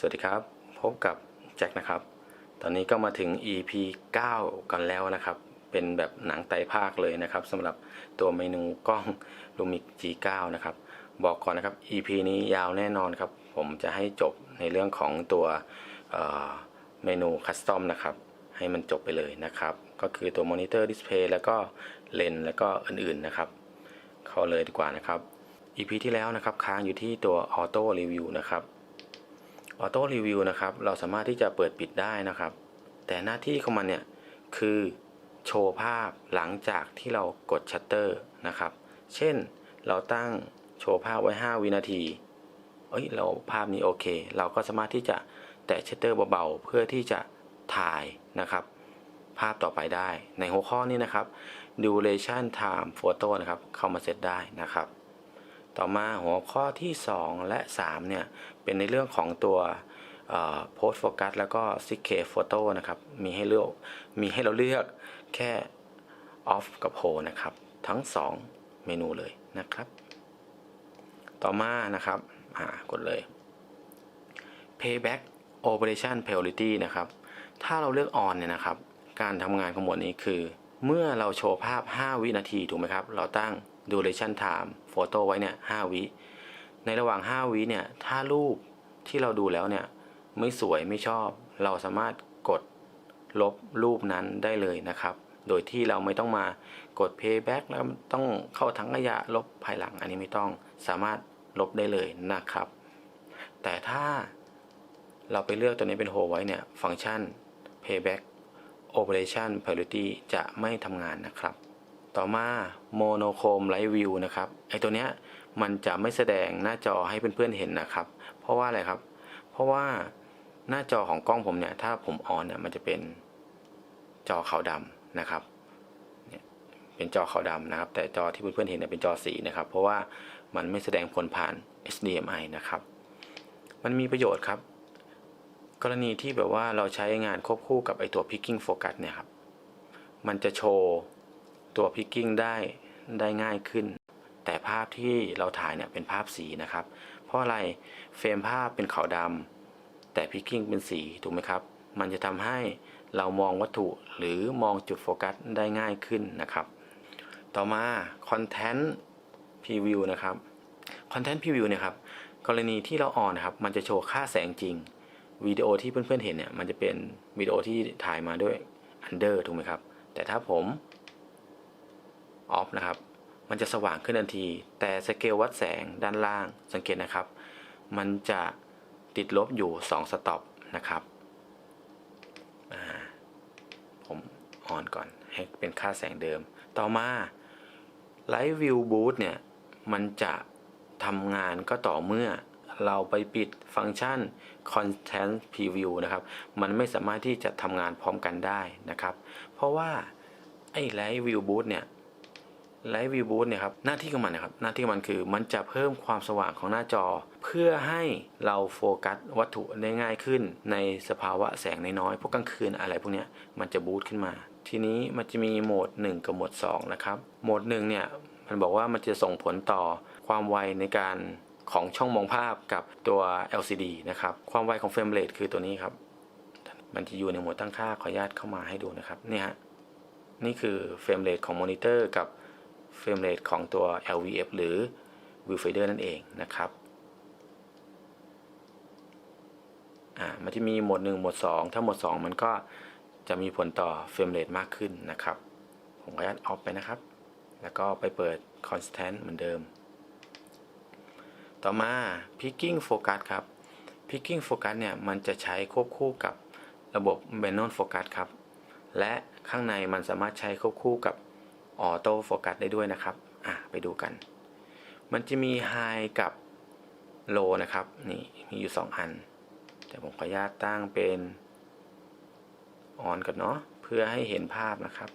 สวัสดีครับ พบกับแจ็คนะครับ ตอนนี้ก็มาถึง EP 9 กันแล้วนะครับ เป็นแบบหนังไตภาคเลยนะครับสำหรับตัวเมนูกล้อง Lumix G9 นะครับ บอกก่อนนะครับ EP นี้ยาวแน่นอนครับ ผมจะให้จบในเรื่องของตัวเเมนูคัสตอมนะครับ ให้มันจบไปเลยนะครับ ก็คือตัวมอนิเตอร์ดิสเพย์แล้วก็เลนแล้วก็อื่นๆนะครับ เข้าเลยดีกว่านะครับ EP ที่แล้วนะครับค้างอยู่ที่ตัวออโต้รีวิวนะครับ ออโต้รีวิวนะครับ เราสามารถที่จะเปิดปิดได้นะครับ แต่หน้าที่ของมันเนี่ยคือโชว์ภาพหลังจากที่เรากดชัตเตอร์นะครับ เช่นเราตั้งโชว์ภาพไว้ 5 วินาที เอ้ยเราภาพนี้โอเค เราก็สามารถที่จะแตะชัตเตอร์เบาๆ เพื่อที่จะถ่ายนะครับ ภาพต่อไปได้ ในหัวข้อนี้นะครับ duration time photo นะครับ เข้ามาเซตได้นะครับ ต่อมาหัวข้อที่ 2 และ 3 เนี่ย เป็นในเรื่องของตัวโพสโฟกัสแล้วก็ 6K Photo นะครับ มีให้เลือกมีให้เราเลือกแค่ off กับ hold นะครับ ทั้ง 2 เมนูเลยนะครับ ต่อมานะครับกดเลย payback operation priority นะครับ ถ้าเราเลือก on เนี่ยนะครับ การทำงานของหมวดนี้คือ เมื่อเราโชว์ภาพ 5 วินาทีถูกไหมครับ เราตั้ง duration time photo ไว้เนี่ย5วิในระหว่าง5วิเนี่ยถ้ารูปที่เราดูแล้วเนี่ยไม่สวยไม่ชอบ เราสามารถกดลบรูปนั้นได้เลยนะครับ โดยที่เราไม่ต้องมากด payback แล้วต้องเข้าถังขยะลบภายหลังอันนี้ไม่ต้องสามารถลบได้เลยนะครับ แต่ถ้าเราไปเลือกตัวนี้เป็น hold ไว้เนี่ยฟังก์ชัน payback operation priority จะไม่ทำงานนะครับ ต่อมา monochrome light view นะครับไอตัวเนี้ยมันจะไม่แสดงหน้าจอให้เพื่อนๆเห็นนะครับ เพราะว่าอะไรครับ เพราะว่าหน้าจอของกล้องผมเนี่ยถ้าผมออนเนี่ยมันจะเป็นจอขาวดำนะครับเนี่ยเป็นจอขาวดำนะครับ แต่จอที่เพื่อนๆเห็นเนี่ยเป็นจอสีนะครับ เพราะว่ามันไม่แสดงผลผ่าน HDMI นะครับ มันมีประโยชน์ครับ กรณีที่แบบว่าเราใช้งานควบคู่กับไอตัว picking focus เนี่ยครับ มันจะโชว์ ตัว picking ได้ได้ง่ายขึ้น แต่ภาพที่เราถ่ายเนี่ยเป็นภาพสีนะครับ เพราะอะไรเฟรมภาพเป็นขาวดำแต่ picking เป็นสีถูกไหมครับ มันจะทำให้เรามองวัตถุหรือมองจุดโฟกัสได้ง่ายขึ้นนะครับ ต่อมา content preview นะครับ content preview เนี่ยครับกรณีที่เราออนนะครับ มันจะโชว์ค่าแสงจริงวิดีโอที่เพื่อนๆเห็นเนี่ยมันจะเป็นวิดีโอที่ถ่ายมาด้วย under ถูกไหมครับ แต่ถ้าผม off นะครับ มันจะสว่างขึ้นทันที แต่สเกลวัดแสงด้านล่างสังเกตนะครับ มันจะติดลบอยู่ 2 สต็อปนะครับ ผมออนก่อนให้เป็นค่าแสงเดิม ต่อมา Light View Boost เนี่ย มันจะทำงานก็ต่อเมื่อเราไปปิดฟังก์ชัน Content Preview นะครับ มันไม่สามารถที่จะทำงานพร้อมกันได้นะครับ เพราะว่า ไอ้ Light View Boost เนี่ย Light View Boost เนี่ยครับหน้าที่ของมันนะครับหน้าที่ของมันคือมันจะเพิ่มความสว่างของหน้าจอ เพื่อให้เราโฟกัสวัตถุได้ง่ายขึ้น ในสภาวะแสงน้อยๆพวกกลางคืนอะไรพวกเนี้ยมันจะบูตขึ้นมา ทีนี้มันจะมีโหมด 1 กับโหมด 2 นะครับโหมด1เนี่ยมันบอกว่ามันจะส่งผลต่อความไวในการของช่องมองภาพกับตัว LCD นะครับความไวของเฟรมเรทคือตัวนี้ครับมันจะอยู่ในโหมดตั้งค่าขออนุญาตเข้ามาให้ดูนะครับนี่ฮะนี่คือเฟรมเรทของมอนิเตอร์กับ เฟรมเรทของตัว LVF หรือ Viewfinder นั่นเองนะครับอ่ามันจะมีโหมด1โหมด2 ถ้าโหมด 2 มันก็จะมีผลต่อเฟรมเรทมากขึ้นนะครับ ผมขออนุญาตออฟไปนะครับ แล้วก็ไปเปิด constant เหมือนเดิม ต่อมา picking focus ครับ picking focus เนี่ย มันจะใช้ควบคู่กับระบบ Manual focus ครับ และข้างในมันสามารถใช้ควบคู่กับ Auto focus ได้ด้วยนะครับ อะไปดูกัน มันจะมี High กับ Low นะครับ นี่มีอยู่ 2 อัน แต่ผมขออนุญาตตั้งเป็น On ก่อนเนาะ เพื่อให้เห็นภาพนะครับ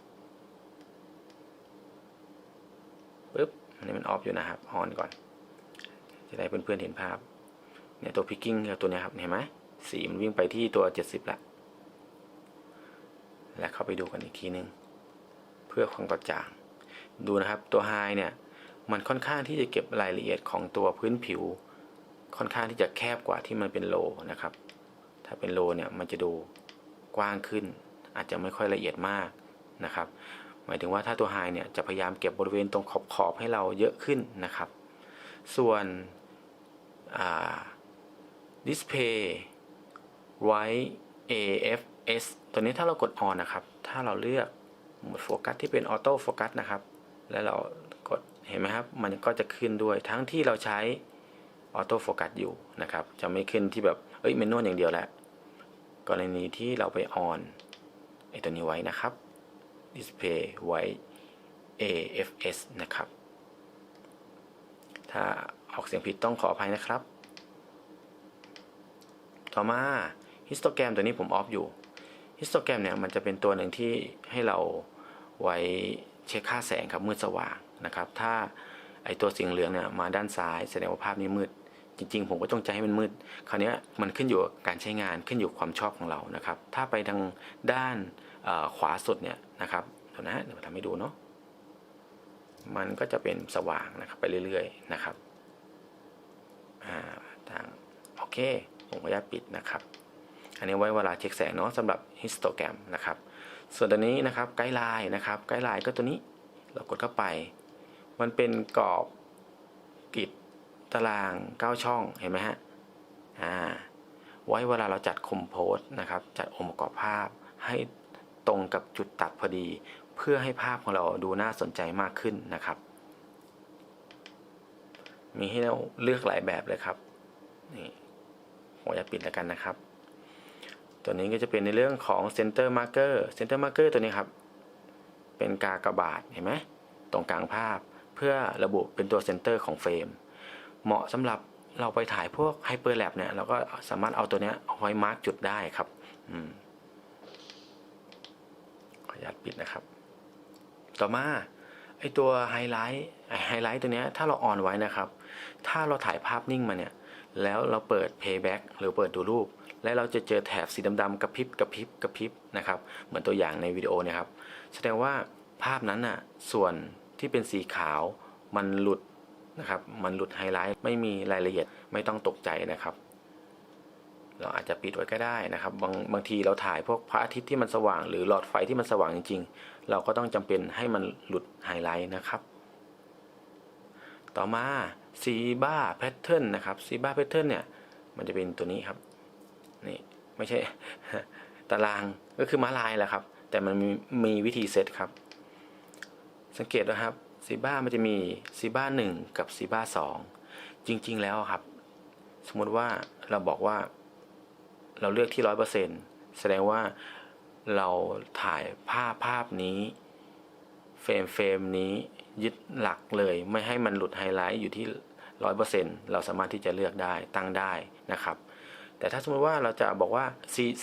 ปึ๊บอันนี้มันออฟอยู่นะครับ On ก่อน จะได้เพื่อนๆเห็นภาพ เนี่ยตัว picking กับตัวเนี้ยครับ เห็นไหมสีมันวิ่งไปที่ตัว 70ละ และเข้าไปดูกันอีกทีนึง พื่อความกระจ่าง ดูนะครับตัว High เนี่ยมันค่อนข้างที่จะเก็บรายละเอียดของตัวพื้นผิว ค่อนข้างที่จะแคบกว่าที่มันเป็นโลนะครับ ถ้าเป็นโลเนี่ยมันจะดูกว้างขึ้น อาจจะไม่ค่อยละเอียดมากนะครับ หมายถึงว่าถ้าตัวไฮเนี่ยจะพยายามเก็บบริเวณตรงขอบขอบๆให้เราเยอะขึ้นนะครับ ส่วนดิสเพย์ไว้ AFS ตัวนี้ถ้าเรากด on นะครับ ถ้าเราเลือก โหมดโฟกัสที่เป็นออโต้โฟกัสนะครับ แล้วเรากดเห็นไหมครับ มันก็จะขึ้นด้วยทั้งที่เราใช้ออโต้โฟกัสอยู่นะครับ จะไม่ขึ้นที่แบบ เอ้ยเมนนวลอย่างเดียวแหละกรณีที่เราไป on ไอตัวนี้ไว้นะครับ display ไว้ AFS นะครับ ถ้าออกเสียงผิดต้องขออภัยนะครับ ต่อมาฮิสโตแกรมตัวนี้ผมออฟอยู่ฮิสโตแกรมเนี่ยมันจะเป็นตัวหนึ่งที่ให้เรา ไว้เช็คค่าแสงครับมืดสว่างนะครับ ถ้าไอตัวสีเหลืองเนี่ยมาด้านซ้ายแสดงว่าภาพนี้มืด จริง ๆ ผมก็ต้องใจให้มันมืด คราวนี้มันขึ้นอยู่กับการใช้งานขึ้นอยู่ความชอบของเรานะครับ ถ้าไปทางด้านขวาสุดเนี่ยนะครับเดี๋ยวนะเดี๋ยวทำให้ดูเนาะมันก็จะเป็นสว่างนะครับไปเรื่อยๆนะครับอ่าทางโอเคผมขออนุญาตปิดนะครับ อันนี้ไว้เวลาเช็คแสงเนาะสำหรับฮิสโตแกรมนะครับ ส่วนตัวนี้นะครับไกด์ไลน์นะครับไกด์ไลน์ก็ตัวนี้เรากดเข้าไป มันเป็นกรอบกริดตาราง 9 ช่องเห็นไหมฮะอ่าไว้เวลาเราจัดคอมโพสนะครับ จัดองค์ประกอบภาพให้ตรงกับจุดตัดพอดี เพื่อให้ภาพของเราดูน่าสนใจมากขึ้นนะครับ มีให้เราเลือกหลายแบบเลยครับนี่ผมจะปิดแล้วกันนะครับ ตัวนี้ก็จะเป็นในเรื่องของ Center Marker Center Marker ตัวนี้ครับ เป็นกากบาทเห็นไหมตรงกลางภาพเพื่อระบุเป็นตัว Center ของเฟรม เหมาะสำหรับเราไปถ่ายพวก Hyperlapse เนี่ยเราก็สามารถเอาตัวเนี้ยเอาไว้มาร์กจุดได้ครับอืมขออนุญาตปิดนะครับ ต่อมาไอตัวไฮไลท์ไฮไลท์ตัวเนี้ยถ้าเราออนไว้นะครับ ถ้าเราถ่ายภาพนิ่งมาเนี่ย แล้วเราเปิด playback หรือเปิดดูรูป และเราจะเจอแถบสีดำๆกระพริบกระพริบกระพริบนะครับ เหมือนตัวอย่างในวิดีโอนะครับ แสดงว่าภาพนั้นน่ะส่วนที่เป็นสีขาวมันหลุดนะครับ มันหลุดไฮไลท์ไม่มีรายละเอียดไม่ต้องตกใจนะครับ เราอาจจะปิดไว้ก็ได้นะครับ บางบางทีเราถ่ายพวกพระอาทิตย์ที่มันสว่าง หรือหลอดไฟที่มันสว่างจริง ๆ เราก็ต้องจำเป็นให้มันหลุดไฮไลท์นะครับ ต่อมาซีบ้าแพทเทิร์นนะครับซีบ้าแพทเทิร์นเนี่ยมันจะเป็นตัวนี้ครับ นี่ไม่ใช่ตารางก็คือม้าลายแหละครับ แต่มันมีมีวิธีเซตครับ สังเกตนะครับซีบ้ามันจะมีซีบ้าหนึ่งกับซีบ้าสองจริง ๆ แล้วครับ สมมุติว่าเราบอกว่า เราเลือกที่ร้อยเปอร์เซ็นแสดงว่าเราถ่ายภาพภาพนี้เฟรมเฟรมนี้ยึดหลักเลยไม่ให้มันหลุดไฮไลท์อยู่ที่ร้อยเปอร์เซ็นเราสามารถที่จะเลือกได้ตั้งได้นะครับ แต่ถ้าสมมติว่าเราจะบอกว่า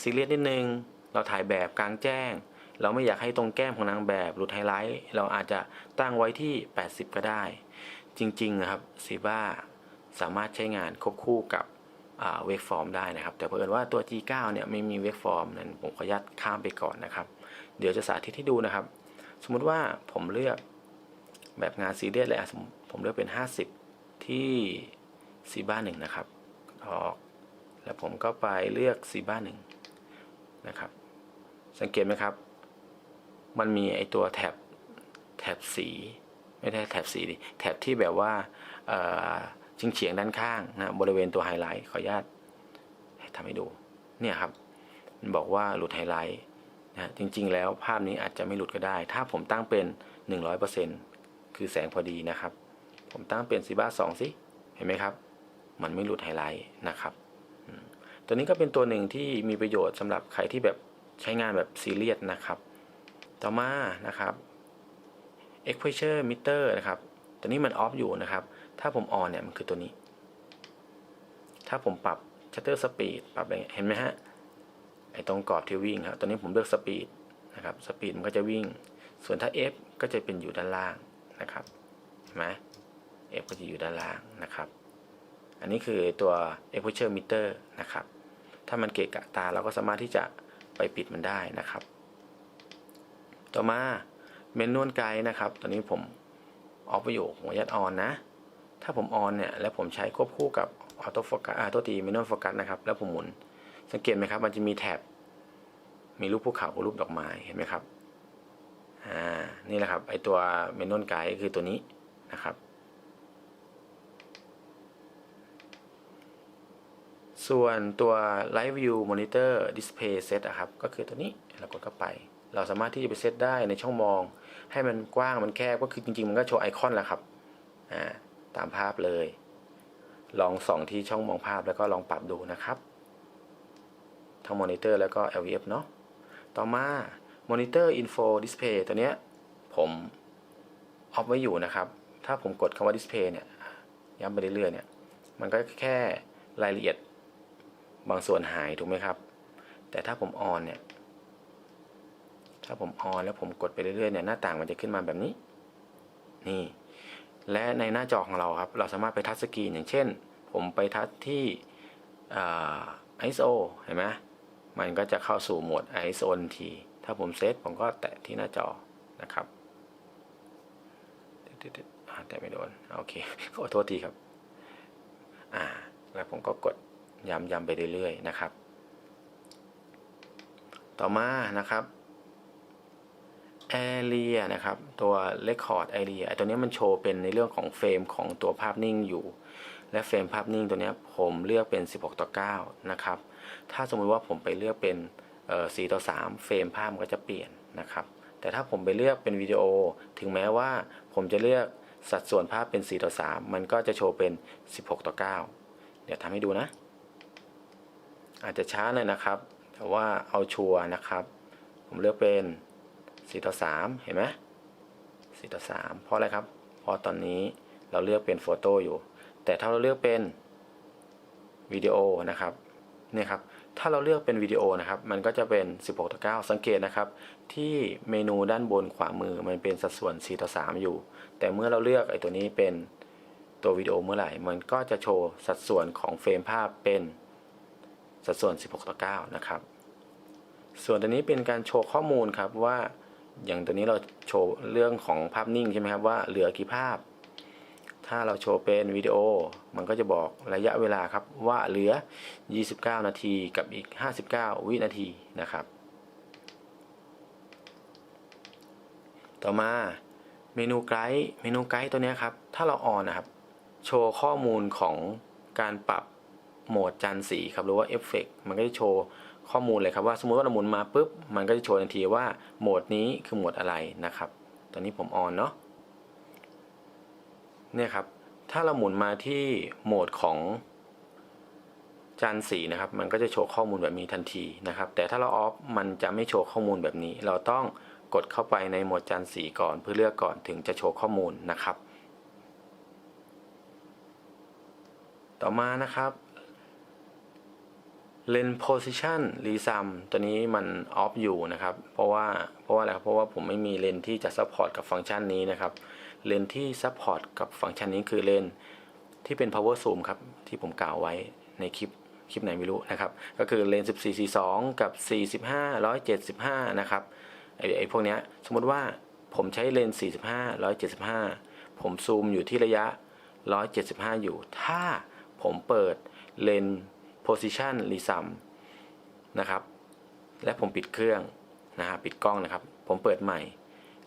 ซีเรียสนิดนึง เราถ่ายแบบกลางแจ้ง เราไม่อยากให้ตรงแก้มของนางแบบหลุดไฮไลท์ เราอาจจะตั้งไว้ที่ 80 ก็ได้ จริงๆนะครับซีบ้าสามารถใช้งานควบคู่กับเวกฟอร์มได้นะครับ แต่เพิ่นว่าตัว G9 เนี่ยไม่มีเวกฟอร์มนั้นผมขออนุญาตข้ามไปก่อนนะครับ เดี๋ยวจะสาธิตให้ดูนะครับ สมมุติว่าผมเลือกแบบงานซีเรียสเลยผมผมเลือกเป็น 50 ที่ซีบ้าหนึ่งนะครับออก แล้วผมก็ไปเลือกซีบ้าหนึ่งนะครับ สังเกตไหมครับ มันมีไอตัวแถบแถบสี ไม่ได้แถบสีดิแถบที่แบบว่าเออชิงเฉียงด้านข้างนะบริเวณตัวไฮไลท์ขออนุญาตทำให้ดู เนี่ยครับ มันบอกว่าหลุดไฮไลท์นะจริงๆ แล้วภาพนี้อาจจะไม่หลุดก็ได้ ถ้าผมตั้งเป็น 100%คือแสงพอดีนะครับ ผมตั้งเป็นซีบ้าสองสิ เห็นไหมครับ มันไม่หลุดไฮไลท์นะครับ ตัวนี้ก็เป็นตัวหนึ่งที่มีประโยชน์สำหรับใครที่แบบใช้งานแบบซีเรียสนะครับ ต่อมานะครับ exposure meter นะครับ ตัวนี้มันออฟอยู่นะครับ ถ้าผมออนเนี่ยมันคือตัวนี้ ถ้าผมปรับ shutter speed ปรับอะไรเห็นไหมฮะ ไอตรงกรอบที่วิ่งครับ ตัวนี้ผมเลือก speed นะครับ speed มันก็จะวิ่ง ส่วนถ้า f ก็จะเป็นอยู่ด้านล่างนะครับ เห็นไหม f ก็จะอยู่ด้านล่างนะครับ อันนี้คือตัว exposure meter นะครับ ถ้ามันเกะกะตาเราก็สามารถที่จะไปปิดมันได้นะครับ ต่อมาเมนนวลไกด์นะครับ ตอนนี้ผมออฟไปอยู่ผมยัดออนนะ ถ้าผมออนเนี่ยแล้วผมใช้ควบคู่กับออโต้โฟกัสอ่าตัวตีเมินอนโฟกัสนะครับ แล้วผมหมุนสังเกตไหมครับ มันจะมีแถบมีรูปภูเขากับรูปดอกไม้เห็นไหมครับอ่านี่แหละครับไอตัวเมนอนไกด์คือตัวนี้นะครับ ส่วนตัว Live View Monitor Display Set อะครับ ก็คือตัวนี้เรากดเข้าไป เราสามารถที่จะไปเซตได้ในช่องมอง ให้มันกว้างมันแคบก็คือจริง ๆ มันก็โชว์ไอคอนแหละครับอ่าตามภาพเลย ลองส่องที่ช่องมองภาพแล้วก็ลองปรับดูนะครับ ทั้งมอนิเตอร์แล้วก็ LVF เนาะต่อมา Monitor Info Display ตัวเนี้ยผมออฟไว้อยู่นะครับ ถ้าผมกดคำว่า Display เนี่ยย้ำไปเรื่อยๆเนี่ย มันก็แค่รายละเอียด บางส่วนหายถูกไหมครับ แต่ถ้าผมออนเนี่ย ถ้าผมออนแล้วผมกดไปเรื่อยๆเนี่ยหน้าต่างมันจะขึ้นมาแบบนี้ นี่ และในหน้าจอของเราครับ เราสามารถไปทัชสกรีนอย่างเช่น ผมไปทัชที่ ISO เห็นไหมมันก็จะเข้าสู่โหมด ISO ทีถ้าผมเซตผมก็แตะที่หน้าจอนะครับแตะไม่โดน โอเคขอโทษทีครับ อ่า แล้วผมก็กด ย้ำย้ำไปเรื่อยๆนะครับ ต่อมานะครับ Area นะครับ ตัว Record Area ตัวนี้มันโชว์เป็นในเรื่องของเฟรมของตัวภาพนิ่งอยู่ และเฟรมภาพนิ่งตัวนี้ผมเลือกเป็น 16 ต่อ 9 นะครับ ถ้าสมมติว่าผมไปเลือกเป็นเอ่อ4ต่อ 3 เฟรมภาพมันก็จะเปลี่ยนนะครับ แต่ถ้าผมไปเลือกเป็นวิดีโอ ถึงแม้ว่าผมจะเลือกสัดส่วนภาพเป็น 4 ต่อ 3 มันก็จะโชว์เป็น 16 ต่อ 9 เดี๋ยวทำให้ดูนะ อาจจะช้าหน่อยนะครับ แต่ว่าเอาชัวร์นะครับ ผมเลือกเป็น4ต่อ3เห็นไหม4ต่อ3เพราะอะไรครับ เพราะตอนนี้เราเลือกเป็นโฟโต้อยู่ แต่ถ้าเราเลือกเป็นวิดีโอนะครับเนี่ยครับ ถ้าเราเลือกเป็นวิดีโอนะครับ มันก็จะเป็น 16ต่อ9สังเกตนะครับ ที่เมนูด้านบนขวามือมันเป็นสัดส่วน 4 ต่อ 3 อยู่ แต่เมื่อเราเลือกไอ้ตัวนี้เป็นตัววิดีโอเมื่อไหร่ มันก็จะโชว์สัดส่วนของเฟรมภาพเป็น สัดส่วน 16 ต่อ 9 นะครับ ส่วนตัวนี้เป็นการโชว์ข้อมูลครับว่าอย่างตัวนี้เราโชว์เรื่องของภาพนิ่งใช่ไหมครับว่าเหลือกี่ภาพ ถ้าเราโชว์เป็นวิดีโอ มันก็จะบอกระยะเวลาครับว่าเหลือ 29 นาทีกับอีก 59 วินาทีนะครับ ต่อมาเมนูไกด์เมนูไกด์ตัวนี้ครับ ถ้าเราออนนะครับ โชว์ข้อมูลของการปรับ โหมดจานสีครับหรือว่าเอฟเฟกมันก็จะโชว์ข้อมูลเลยครับว่าสมมติว่าเราหมุนมาปุ๊บมันก็จะโชว์ทันทีว่าโหมดนี้คือโหมดอะไรนะครับ ตอนนี้ผมออนเนาะเนี่ยครับ ถ้าเราหมุนมาที่โหมดของจานสีนะครับมันก็จะโชว์ข้อมูลแบบนี้ทันทีนะครับ แต่ถ้าเราออฟมันจะไม่โชว์ข้อมูลแบบนี้ เราต้องกดเข้าไปในโหมดจานสีก่อนเพื่อเลือกก่อนถึงจะโชว์ข้อมูลนะครับ ต่อมานะครับ Lens Position Resum ตัวนี้มันออฟอยู่นะครับ เพราะว่าเพราะว่าอะไรครับ เพราะว่าผมไม่มีเลนที่จะซัพพอร์ตกับฟังก์ชันนี้นะครับ เลนที่ซัพพอร์ตกับฟังก์ชันนี้คือเลนที่เป็น power zoom ครับ ที่ผมกล่าวไว้ในคลิปคลิปไหนไม่รู้นะครับ ก็คือเลนส์14 42 กับ 45 175 นะครับไอ้ไอ้พวกเนี้ยสมมติว่าผมใช้เลนส์45 175 ผมซูมอยู่ที่ระยะ 175 อยู่ ถ้าผมเปิดเลน position resum นะครับ และผมปิดเครื่องนะฮะปิดกล้องนะครับ ผมเปิดใหม่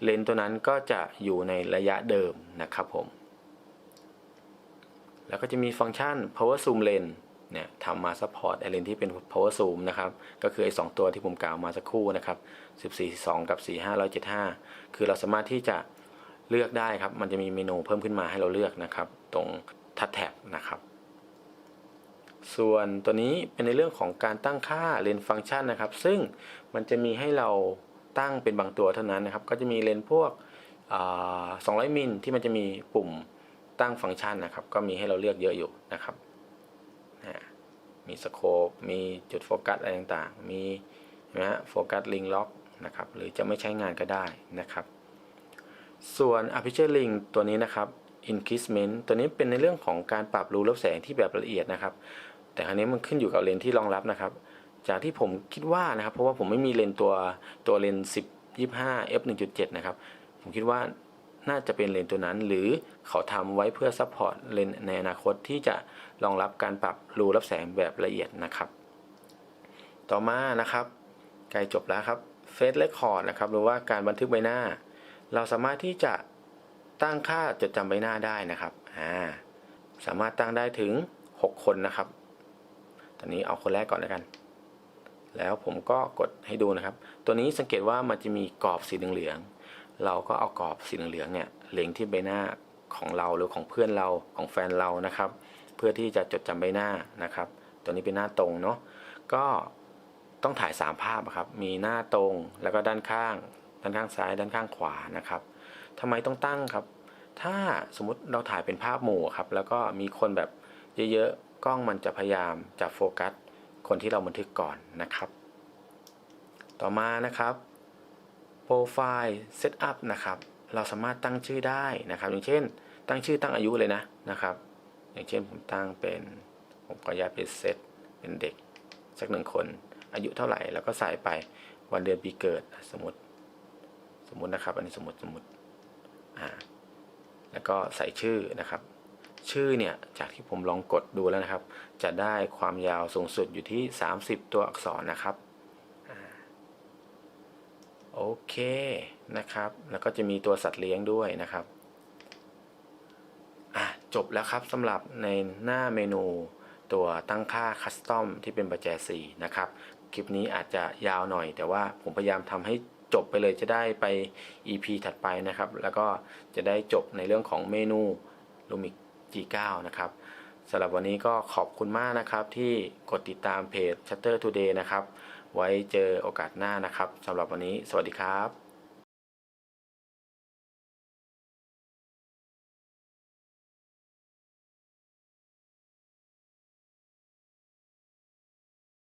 เลนส์ตัวนั้นก็จะอยู่ในระยะเดิมนะครับผม แล้วก็จะมีฟังก์ชัน power zoom lens เนี่ยทำมา support ไอเลนที่เป็น power zoom นะครับ ก็คือไอ้สองตัวที่ผมกล่าวมาสักครู่นะครับ 14 2 กับ 45 175 คือเราสามารถที่จะเลือกได้ครับ มันจะมีเมนูเพิ่มขึ้นมาให้เราเลือกนะครับ ตรงทัชแท็บนะครับ ส่วนตัวนี้เป็นในเรื่องของการตั้งค่าเลนฟังก์ชันนะครับ ซึ่งมันจะมีให้เราตั้งเป็นบางตัวเท่านั้นนะครับ ก็จะมีเลนพวกอ่า200 มิลที่มันจะมีปุ่มตั้งฟังก์ชันนะครับ ก็มีให้เราเลือกเยอะอยู่นะครับ มีสโคป มีจุดโฟกัสอะไรต่างๆ มีนะฮะโฟกัสลิงล็อกนะครับ หรือจะไม่ใช้งานก็ได้นะครับ ส่วน aperture ring ตัวนี้นะครับ increment ตัวนี้เป็นในเรื่องของการปรับรูรับแสงที่แบบละเอียดนะครับ แต่ครั้นี้มันขึ้นอยู่กับเลนที่รองรับนะครับ จากที่ผมคิดว่านะครับ เพราะว่าผมไม่มีเลนตัวตัวเลน10 25 f 1.7 นะครับ ผมคิดว่าน่าจะเป็นเลนตัวนั้น หรือเขาทำไว้เพื่อซัพพอร์ตเลนในอนาคตที่จะรองรับการปรับรูรับแสงแบบละเอียดนะครับ ต่อมานะครับใกล้จบแล้วครับเฟซเรคคอร์ดนะครับหรือว่าการบันทึกใบหน้า เราสามารถที่จะตั้งค่าจดจำใบหน้าได้นะครับอ่าสามารถตั้งได้ถึง 6 คนนะครับ อนนี้เอาคนแรกก่อนแล้วกัน แล้วผมก็กดให้ดูนะครับ ตัวนี้สังเกตว่ามันจะมีกรอบสีเหลืองเราก็เอากรอบสีเหลืองเนี่ยเล็งที่ใบหน้าของเราหรือของเพื่อนเราของแฟนเรานะครับ เพื่อที่จะจดจำใบหน้านะครับ ตัวนี้เป็นหน้าตรงเนาะก็ต้องถ่าย 3 ภาพอะครับ มีหน้าตรงแล้วก็ด้านข้าง ด้านข้างซ้าย ด้านข้างขวานะครับทำไมต้องตั้งครับ ถ้าสมมุติเราถ่ายเป็นภาพหมู่ครับ แล้วก็มีคนแบบเยอะ กล้องมันจะพยายามจับโฟกัสคนที่เราบันทึกก่อนนะครับ ต่อมานะครับโปรไฟล์เซตอัพนะครับ เราสามารถตั้งชื่อได้นะครับ อย่างเช่น ตั้งชื่อตั้งอายุเลยนะนะครับ อย่างเช่นผมตั้งเป็น ผมขออนุญาตเป็นเซตเป็นเด็กสักหนึ่งคน อายุเท่าไหร่แล้วก็ใส่ไปวันเดือนปีเกิดสมมติ สมมตินะครับ อันนี้สมมติสมมติอ่าแล้วก็ใส่ชื่อนะครับ ชื่อเนี่ยจากที่ผมลองกดดูแล้วนะครับ จะได้ความยาวสูงสุดอยู่ที่ 30 ตัวอักษรนะครับอ่าโอเคนะครับ แล้วก็จะมีตัวสัตว์เลี้ยงด้วยนะครับอะจบแล้วครับสำหรับในหน้าเมนูตัวตั้งค่าคัสตอมที่เป็นประแจ4นะครับ คลิปนี้อาจจะยาวหน่อย แต่ว่าผมพยายามทำให้จบไปเลยจะได้ไป EP ถัดไปนะครับ แล้วก็จะได้จบในเรื่องของเมนู Lumix G9 นะครับสำหรับวันนี้ก็ขอบคุณมากนะครับที่กดติดตามเพจ Shutter Today นะครับ ไว้เจอโอกาสหน้านะครับสำหรับวันนี้ สวัสดีครับ